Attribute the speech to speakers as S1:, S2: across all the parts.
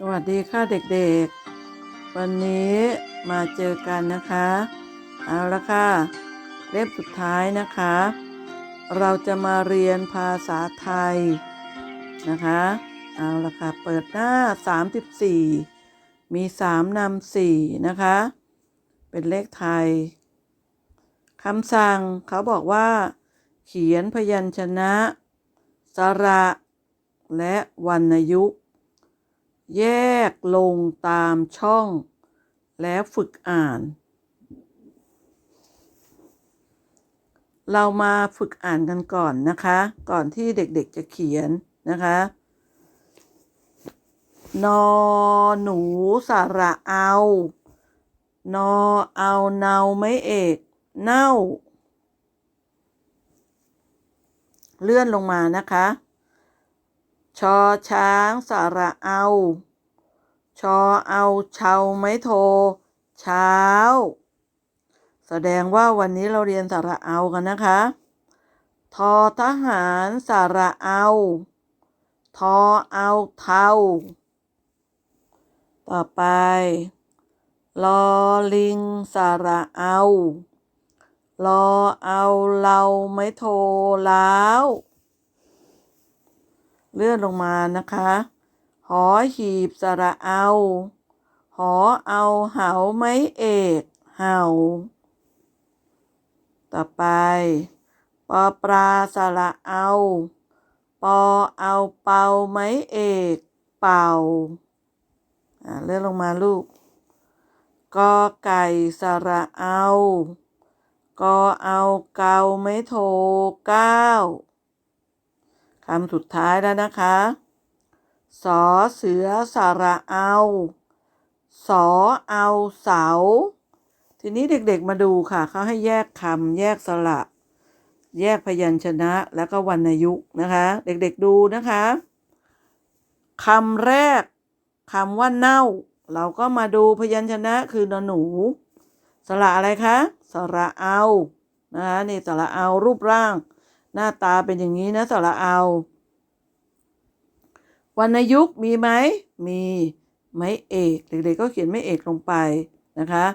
S1: สวัสดีค่ะเด็กๆ วันนี้มาเจอกันนะคะ เอาละค่ะ เล่มสุดท้ายนะคะ เราจะมาเรียนภาษาไทยนะคะ เอาละค่ะ เปิดหน้า 34 มี 3นำ4นะคะ เป็นเลขไทยคำสั่งเขาบอกว่า เขียนพยัญชนะ สระ และวรรณยุกต์ แยกลงตามช่อง แล้วฝึกอ่าน เรามาฝึกอ่านกันก่อนนะคะ ก่อนที่เด็กๆจะเขียนนะคะ นอหนูสระเอา นอเอาเนาไม่เอกเน่า เลื่อนลงมานะคะ ชอช้างสระเอา ชอเอาเชาไม้โท เช้า แสดงว่าวันนี้เราเรียนสระเอากันนะคะ ทอทหารสระเอา ทอเอาเทาต่อไป ลอลิงสระเอารอเอาเราไม่โทรแล้ว เลื่อนลงมานะคะหอหีบสระเอา หอเอาเหาไม้เอกเห่าต่อไป ปอปลาสระเอา ปอเอาเป่าไม้เอก เป่าอ่าเลื่อนลงมาลูก กอไก่สระเอา กอเอาเกาไม่โทเก้า คำสุดท้ายแล้วนะคะสอเสือสระเอาสอเอาเสา ทีนี้เด็กๆมาดูค่ะ เขาให้แยกคำแยกสระ แยกพยัญชนะแล้วก็วรรณยุกต์นะคะ เด็กๆดูนะคะคำแรกคำว่าเน่า เราก็มาดูพยัญชนะคือนอนหนู สระอะไรคะ สระเอานะคะนี่สระเอารูปร่าง หน้าตาเป็นอย่างนี้นะสระเอา วรรณยุกต์มีไหม มีไม้เอกเด็กๆก็เขียนไม้เอกลงไปนะคะ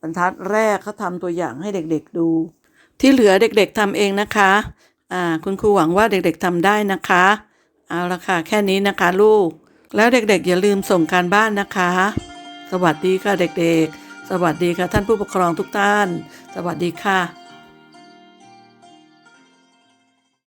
S1: บรรทัดแรกเขาทำตัวอย่างให้เด็กๆดู ที่เหลือเด็กๆทำเองนะคะอ่าคุณครูหวังว่าเด็กๆทำได้นะคะ เอาละค่ะแค่นี้นะคะลูก แล้วเด็กๆอย่าลืมส่งการบ้านนะคะ สวัสดีค่ะเด็กๆ สวัสดีค่ะท่านผู้ปกครองทุกท่าน สวัสดีค่ะ